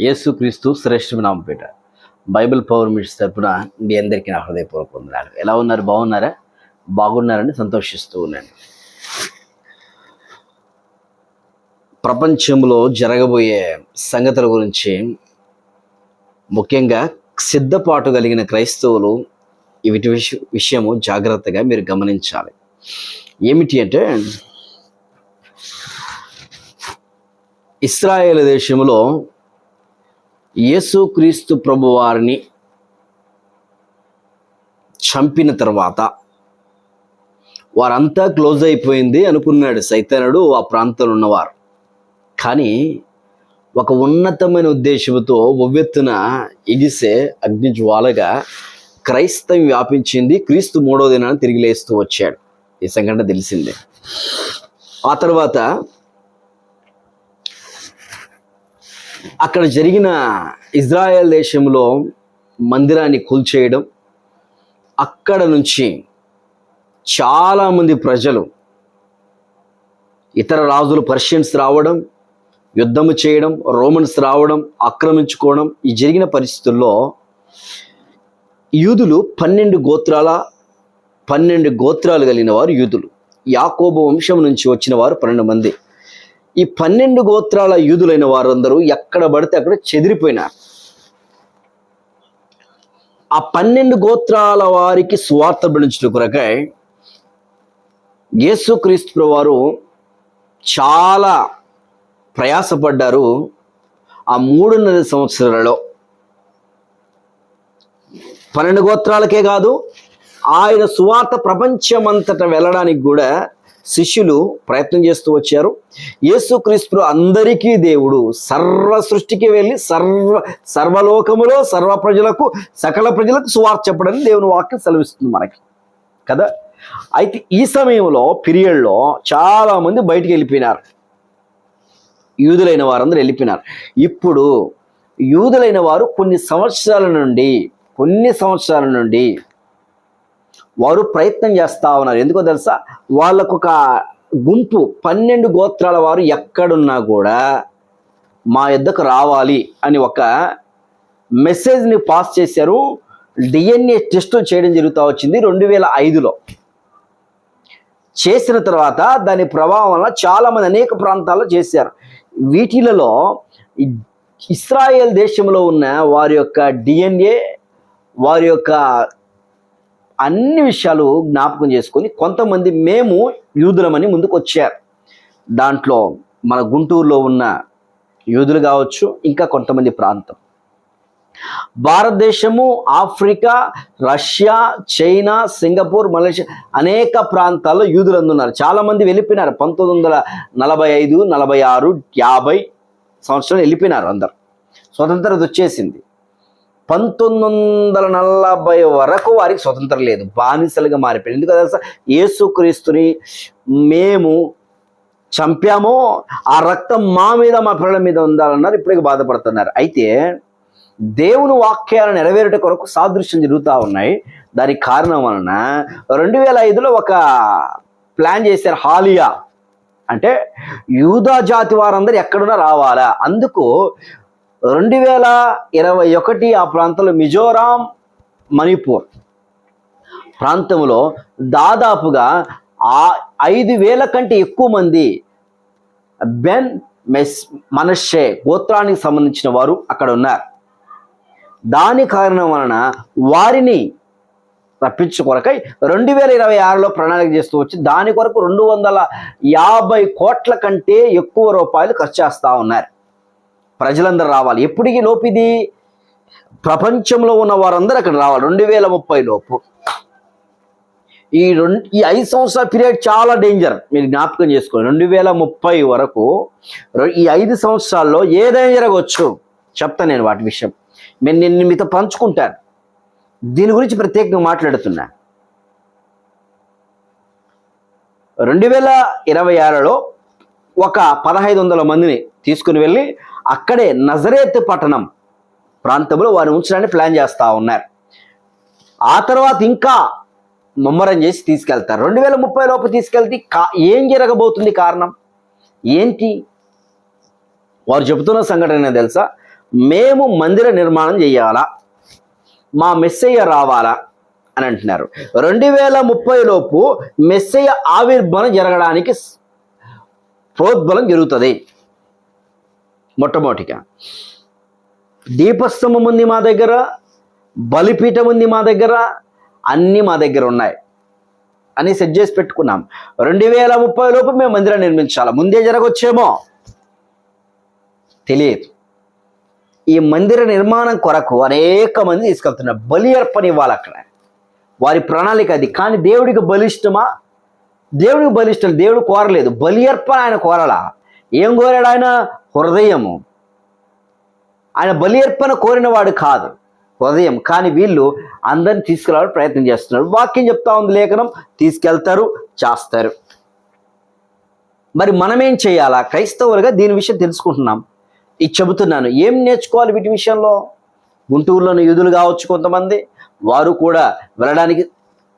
యేసుక్రీస్తు శ్రేష్ఠమైన పేట Bible power మిట్స్ తరపున మీ అందరికీ నా హృదయపూర్వక వందనాలు. ఎలా ఉన్నారు? బాగున్నారా? బాగున్నారని సంతోషిస్తూ ఉన్నాను. ప్రపంచంలో జరగబోయే సంగతుల గురించి ముఖ్యంగా సిద్ధపాటు కలిగిన క్రైస్తవులు వీటి విష విషయము జాగ్రత్తగా మీరు గమనించాలి. ఏమిటి అంటే ఇస్రాయేల్ దేశంలో యేసుక్రీస్తు ప్రభువారిని చంపిన తర్వాత వారంతా క్లోజ్ అయిపోయింది అనుకున్నాడు సైతనుడు ఆ ప్రాంతంలో ఉన్నవారు. కానీ ఒక ఉన్నతమైన ఉద్దేశంతో ఒవ్వెత్తున ఎగిసే అగ్ని జ్వాలగా క్రైస్తవం వ్యాపించింది క్రీస్తు మూడో దినాన్ని తిరిగి లేస్తూ వచ్చాడు. ఈ సంఘటన తెలిసిందే. ఆ తర్వాత అక్కడ జరిగిన ఇజ్రాయెల్ దేశంలో మందిరాన్ని కూల్చేయడం అక్కడ నుంచి చాలామంది ప్రజలు ఇతర రాజులు పర్షియన్స్ రావడం యుద్ధము చేయడం రోమన్స్ రావడం ఆక్రమించుకోవడం ఈ జరిగిన పరిస్థితుల్లో యూదులు పన్నెండు గోత్రాల పన్నెండు గోత్రాలు కలిగిన వారు యూదులు. యాకోబు వంశం నుంచి వచ్చిన వారు పన్నెండు మంది. ఈ పన్నెండు గోత్రాల యూదులైన వారందరూ ఎక్కడ పడితే అక్కడ చెదిరిపోయినారు. ఆ పన్నెండు గోత్రాల వారికి స్వార్థ బిడించిన కొరకై యేసుక్రీస్తు వారు చాలా ప్రయాసపడ్డారు ఆ మూడున్నర సంవత్సరాలలో. పన్నెండు గోత్రాలకే కాదు ఆయన సువార్త ప్రపంచమంతట వెళ్ళడానికి కూడా శిష్యులు ప్రయత్నం చేస్తూ వచ్చారు. యేసుక్రీస్తు అందరికీ దేవుడు సర్వ సృష్టికి వెళ్ళి సర్వ సర్వలోకములో సర్వ ప్రజలకు సకల ప్రజలకు సువార్త చెప్పడని దేవుని వాక్యం సెలవిస్తుంది మనకి. కదా? అయితే ఈ సమయంలో పీరియడ్లో చాలామంది బయటికి వెళ్ళిపోయినారు. యూదులైన వారందరూ వెళ్ళిపోయినారు. ఇప్పుడు యూదులైన వారు కొన్ని సంవత్సరాల నుండి కొన్ని సంవత్సరాల నుండి వారు ప్రయత్నం చేస్తూ ఉన్నారు. ఎందుకో తెలుసా? వాళ్ళకు ఒక గుంపు పన్నెండు గోత్రాల వారు ఎక్కడున్నా కూడా మా యొద్దకు రావాలి అని ఒక మెసేజ్ని పాస్ చేశారు. డిఎన్ఏ టెస్ట్ చేయడం జరుగుతూ వచ్చింది రెండు వేల ఐదులో. చేసిన తర్వాత దాని ప్రభావం వల్ల చాలామంది అనేక ప్రాంతాల్లో చేశారు. వీటిలలో ఇస్రాయేల్ దేశంలో ఉన్న వారి యొక్క డిఎన్ఏ వారి యొక్క అన్ని విషయాలు జ్ఞాపకం చేసుకొని కొంతమంది మేము యూదులమని ముందుకు వచ్చారు. దాంట్లో మన గుంటూరులో ఉన్న యూదులు కావచ్చు ఇంకా కొంతమంది ప్రాంతం. భారతదేశము Africa Russia China Singapore Malaysia అనేక ప్రాంతాల్లో యూదులు అందున్నారు చాలామంది వెళ్ళిపోయినారు. పంతొమ్మిది వందల నలభై ఐదు నలభై ఆరు యాభై సంవత్సరాలు వెళ్ళిపోయినారు అందరు. స్వతంత్రత వచ్చేసింది. పంతొమ్మిది వందల నలభై వరకు వారికి స్వతంత్రం లేదు. బానిసలుగా మారిపోయింది. ఎందుకు తెలుసా? యేసుక్రీస్తుని మేము చంపామో ఆ రక్తం మా మీద మా పిల్లల మీద ఉండాలన్నారు. ఇప్పటికి బాధపడుతున్నారు. అయితే దేవుని వాక్యాలు నెరవేరుట కొరకు సాదృశ్యం జరుగుతూ ఉన్నాయి. దానికి కారణం వలన రెండు వేల ఐదులో ఒక ప్లాన్ చేశారు హాలియా. అంటే యూదా జాతి వారందరూ ఎక్కడున్నా రావాలా? అందుకు రెండు వేల ఇరవై ఒకటి ఆ ప్రాంతంలో మిజోరాం మణిపూర్ ప్రాంతంలో దాదాపుగా ఆ ఐదు వేల కంటే ఎక్కువ మంది బెన్ మెస్ మనషే గోత్రానికి సంబంధించిన వారు అక్కడ ఉన్నారు. దాని కారణం వలన వారిని తప్పించు కొరకై రెండు వేల ఇరవై ఆరులో ప్రణాళిక చేస్తూ వచ్చి దాని కొరకు రెండు వందల యాభై కోట్ల కంటే ఎక్కువ రూపాయలు ఖర్చు చేస్తూ ఉన్నారు. ప్రజలందరూ రావాలి. ఎప్పటికీ లోపు ఇది ప్రపంచంలో ఉన్న వారందరూ అక్కడ రావాలి. రెండు వేల ముప్పై లోపు. ఈ రెండు ఈ ఐదు సంవత్సరాల పీరియడ్ చాలా డేంజర్. మీరు జ్ఞాపకం చేసుకోండి. రెండు వేల ముప్పై వరకు ఈ ఐదు సంవత్సరాల్లో ఏదైనా జరగవచ్చు చెప్తాను నేను వాటి విషయం. నేను నిన్ను మీతో పంచుకుంటాను. దీని గురించి ప్రత్యేకంగా మాట్లాడుతున్నా. రెండు వేల ఇరవై ఆరులో ఒక పదహైదు వందల మందిని తీసుకుని వెళ్ళి అక్కడే నజరేత్ పట్టణం ప్రాంతంలో వారిని ఉంచడానికి ప్లాన్ చేస్తూ ఉన్నారు. ఆ తర్వాత ఇంకా ముమ్మరం చేసి తీసుకెళ్తారు. రెండు వేల ముప్పై లోపు తీసుకెళ్తే కా ఏం జరగబోతుంది కారణం? ఏంటి? వారు చెబుతున్న సంఘటన తెలుసా? మేము మందిర నిర్మాణం చేయాలా? మా మెస్సయ్య రావాలా? అని అంటున్నారు. రెండు వేల ముప్పై లోపు మెస్సయ్య ఆవిర్భావం జరగడానికి ప్రోద్బలం జరుగుతుంది. మొట్టమొదటిగా. దీపస్తంభం ఉంది మా దగ్గర బలిపీఠం ఉంది మా దగ్గర అన్నీ మా దగ్గర ఉన్నాయి అని సెట్ చేసి పెట్టుకున్నాం. రెండు వేల ముప్పై లోపు మేము మందిరం నిర్మించాలి. ముందే జరగొచ్చేమో? తెలియదు. ఈ మందిర నిర్మాణం కొరకు అనేక మంది తీసుకెళ్తున్నారు. బలి అర్పణ ఇవ్వాలి అక్కడ. వారి ప్రణాళిక అది. కానీ దేవుడికి బలిష్టమా? దేవుడికి బలిష్టం దేవుడు కోరలేదు. బలి అర్పణ ఆయన కోరలా? ఏం కోరాడు ఆయన? హృదయము. ఆయన బలి అర్పణ కోరినవాడు కాదు. హృదయం. కానీ వీళ్ళు అందరిని తీసుకెళ్ళాలని ప్రయత్నం చేస్తున్నారు. వాక్యం చెప్తా ఉంది లేఖనం. తీసుకెళ్తారు చేస్తారు. మరి మనమేం చేయాలా? క్రైస్తవులుగా దీని విషయం తెలుసుకుంటున్నాం. ఇది చెబుతున్నాను. ఏం నేర్చుకోవాలి వీటి విషయంలో? గుంటూరులోని యూదులు కావచ్చు కొంతమంది. వారు కూడా వెళ్ళడానికి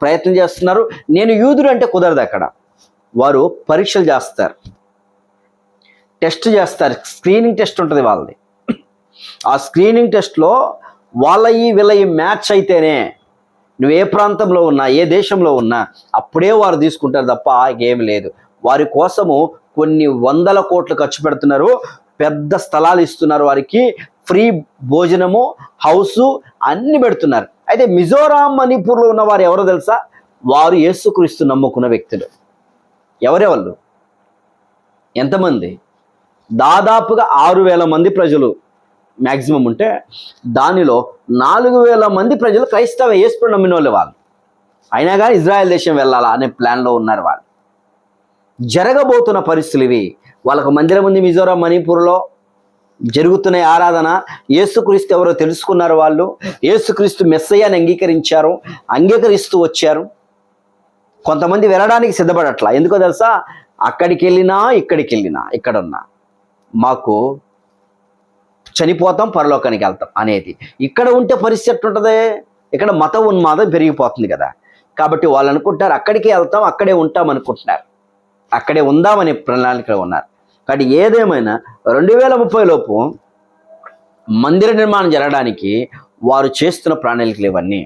ప్రయత్నం చేస్తున్నారు. నేను యూదుడు అంటే కుదరదు అక్కడ. వారు పరీక్షలు చేస్తారు. టెస్ట్ చేస్తారు. స్క్రీనింగ్ టెస్ట్ ఉంటుంది వాళ్ళది. ఆ స్క్రీనింగ్ టెస్ట్లో వాళ్ళ ఈ వీళ్ళ ఈ మ్యాచ్ అయితేనే నువ్వు ఏ ప్రాంతంలో ఉన్నా ఏ దేశంలో ఉన్నా అప్పుడే వారు తీసుకుంటారు తప్ప ఏమి లేదు. వారి కోసము కొన్ని వందల కోట్లు ఖర్చు పెడుతున్నారు. పెద్ద స్థలాలు ఇస్తున్నారు వారికి. ఫ్రీ భోజనము హౌసు అన్ని పెడుతున్నారు. అయితే మిజోరాం మణిపూర్లో ఉన్న వారు ఎవరో తెలుసా? వారు యేసుక్రీస్తు నమ్ముకున్న వ్యక్తులు. ఎవరెవళ్ళు? ఎంతమంది? దాదాపుగా ఆరు వేల మంది ప్రజలు మ్యాక్సిమం ఉంటే దానిలో నాలుగు వేల మంది ప్రజలు క్రైస్తవ యేసుప్రభు నమ్మిన వాళ్ళు వాళ్ళు. అయినా కానీ ఇజ్రాయెల్ దేశం వెళ్ళాలా అనే ప్లాన్లో ఉన్నారు వాళ్ళు. జరగబోతున్న పరిస్థితులు ఇవి. వాళ్ళకు మందిరం ఉంది మిజోరాం మణిపూర్లో. జరుగుతున్న ఆరాధన ఏసుక్రీస్తు ఎవరో తెలుసుకున్నారు వాళ్ళు. ఏసుక్రీస్తు మెస్సయ్యాన్ని అంగీకరించారు అంగీకరిస్తూ వచ్చారు. కొంతమంది వెళ్ళడానికి సిద్ధపడట్లా. ఎందుకో తెలుసా? అక్కడికి వెళ్ళినా ఇక్కడికి వెళ్ళినా ఇక్కడున్నా. మాకు చనిపోతాం పరలోకానికి వెళ్తాం అనేది. ఇక్కడ ఉంటే పరిస్థితి ఎట్లుంటుంది? ఇక్కడ మత ఉన్మాదం పెరిగిపోతుంది కదా. కాబట్టి వాళ్ళు అనుకుంటారు అక్కడికే వెళ్తాం అక్కడే ఉంటాం అనుకుంటున్నారు. అక్కడే ఉందామనే ప్రణాళికలో ఉన్నారు. కాబట్టి ఏదేమైనా రెండు వేల ముప్పై లోపు మందిర నిర్మాణం జరగడానికి వారు చేస్తున్న ప్రణాళికలు ఇవన్నీ.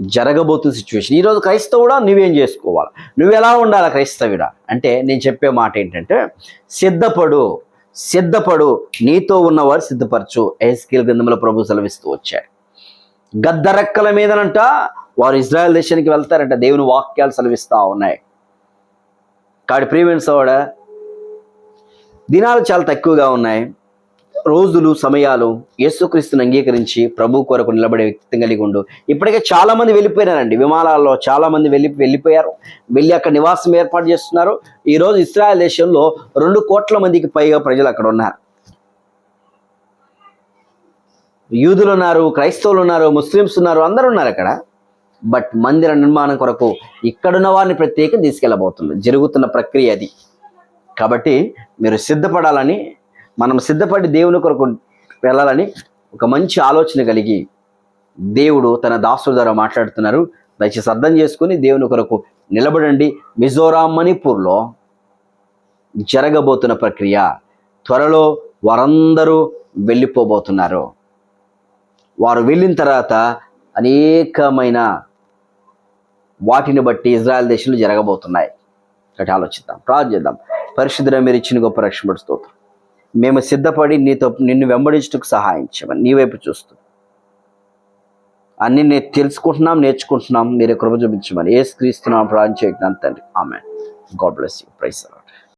జరగబోతున్న సిచ్యువేషన్ ఈరోజు క్రైస్తవుడా? నువ్వేం చేసుకోవాలి? నువ్వు ఎలా ఉండాలి క్రైస్తవుడా? అంటే నేను చెప్పే మాట ఏంటంటే సిద్ధపడు సిద్ధపడు. నీతో ఉన్నవారు సిద్ధపరచు. ఎస్కేల్ గ్రంథంలో ప్రభు సెలవిస్తూ వచ్చాడు. గద్దరెక్కల మీదనంట వారు ఇజ్రాయెల్ దేశానికి వెళ్తారంట. దేవుని వాక్యాలు సెలవిస్తూ ఉన్నాయి. కాబట్టి ప్రీమియన్స్ సోడ దినాలు చాలా తక్కువగా ఉన్నాయి. రోజులు సమయాలు యేసుక్రీస్తుని అంగీకరించి ప్రభు కొరకు నిలబడే వ్యక్తి కలిగి ఉండు. ఇప్పటికే చాలా మంది వెళ్ళిపోయినారండి. విమానాల్లో చాలా మంది వెళ్ళి వెళ్ళిపోయారు. వెళ్ళి అక్కడ నివాసం ఏర్పాటు చేస్తున్నారు. ఈరోజు ఇస్రాయల్ దేశంలో రెండు కోట్ల మందికి పైగా ప్రజలు అక్కడ ఉన్నారు. యూదులు ఉన్నారు క్రైస్తవులు ఉన్నారు ముస్లిమ్స్ ఉన్నారు అందరూ ఉన్నారు అక్కడ. బట్ మందిర నిర్మాణం కొరకు ఇక్కడున్న వారిని ప్రత్యేకం తీసుకెళ్ళబోతుంది జరుగుతున్న ప్రక్రియ అది. కాబట్టి మీరు సిద్ధపడాలని మనం సిద్ధపడి దేవుని కొరకు వెళ్ళాలని ఒక మంచి ఆలోచన కలిగి దేవుడు తన దాసుల ద్వారా మాట్లాడుతున్నారు. దయచేసి అర్థం చేసుకుని దేవుని కొరకు నిలబడండి. మిజోరాం మణిపూర్లో జరగబోతున్న ప్రక్రియ త్వరలో వారందరూ వెళ్ళిపోబోతున్నారు. వారు వెళ్ళిన తర్వాత అనేకమైన వాటిని బట్టి ఇజ్రాయెల్ దేశంలో జరగబోతున్నాయి. కాబట్టి ఆలోచిద్దాం ప్రార్థిద్దాం పరిశుద్ధ మీరు ఇచ్చిన గొప్ప రక్షణ స్తోత్రం. మేము సిద్ధపడి నీతో నిన్ను వెంబడించడానికి సహాయం చేయమని నీ వైపు చూస్తూ. అన్ని నేను తెలుసుకుంటున్నాం నేర్చుకుంటున్నాం మీరు కృప చూపించమని. ఏ స్క్రీస్తున్నాం ప్రాణం చేయడం తండ్రి. ఆమె గాడ్ బ్లెస్ యూ. ప్రైస్